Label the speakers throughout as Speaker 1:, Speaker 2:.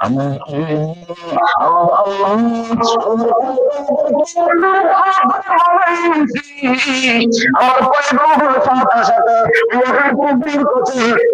Speaker 1: আমার আমার পয়গম্বর সাথে সাথে কাছে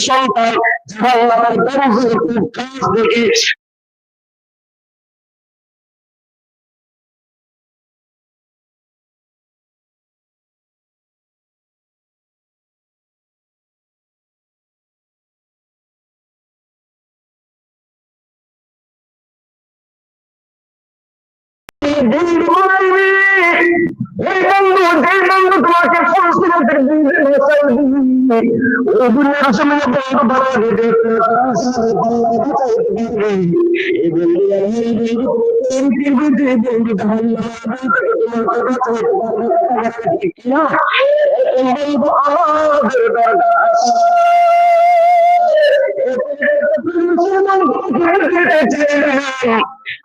Speaker 1: সন্তান আল্লাহর দরজে খুব কাজ দেখে বন্ধু মারবে ওই বন্ধু যে বন্ধু তোমাকে ফলসিরাতের বন্ধু মশাই ও দুনিয়ার সময় বন্ধু ভালো লাগে এই বন্ধু আমার বন্ধু বন্ধু বন্ধু আমাদের দরকার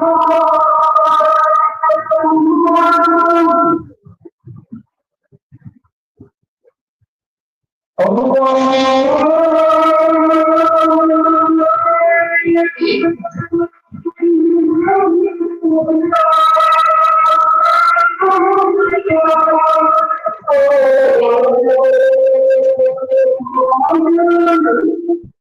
Speaker 1: Oh Thank you.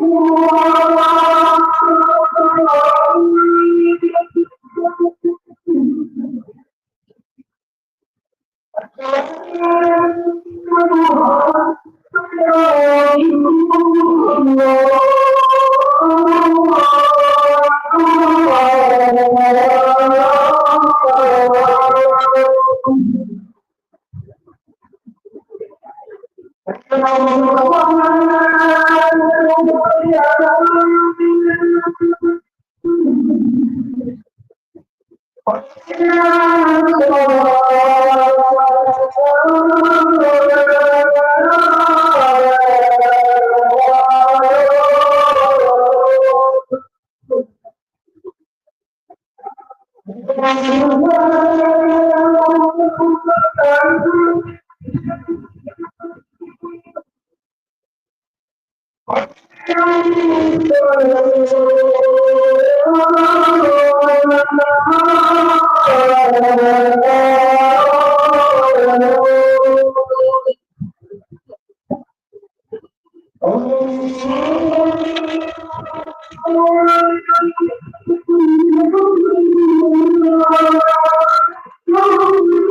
Speaker 1: নূর দিয়া দিয়া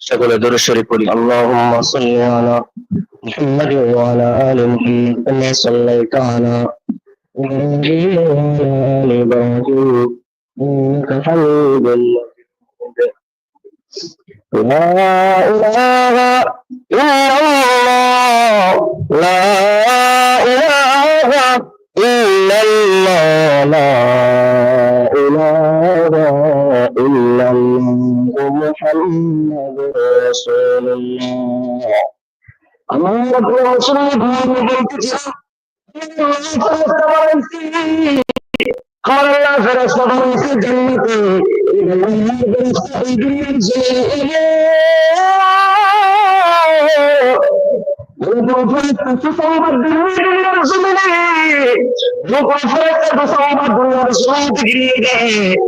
Speaker 1: সকলে দরুদ শরীফ পড়ি আল্লাহুম্মা সাল্লি আলা মুহাম্মাদ ওয়া আলা আলি মুহাম্মাদ কামা সাল্লাইতা আলা ইব্রাহিম ওয়া আলা আলি ইব্রাহিম ইন্নাকা হামিদুম মাজিদ لا إله إلا الله لا إله إلا الله لا إله إلا الله محمد رسول الله আমার রসুল বলতেছিলাম আমার আল্লাহ ফেরেশতা বানাইছে জান্নাতে এই দুনিয়ার জমিনে সুসংবাদ দুনিয়ার জমিনে লোক ফেরেশতা সুসংবাদ দুনিয়ার জমিনে গিয়ে দেয় আমি বলতে চাই দুনিয়ার জমিনে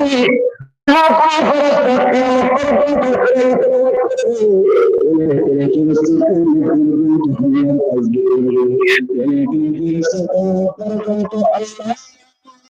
Speaker 1: Allah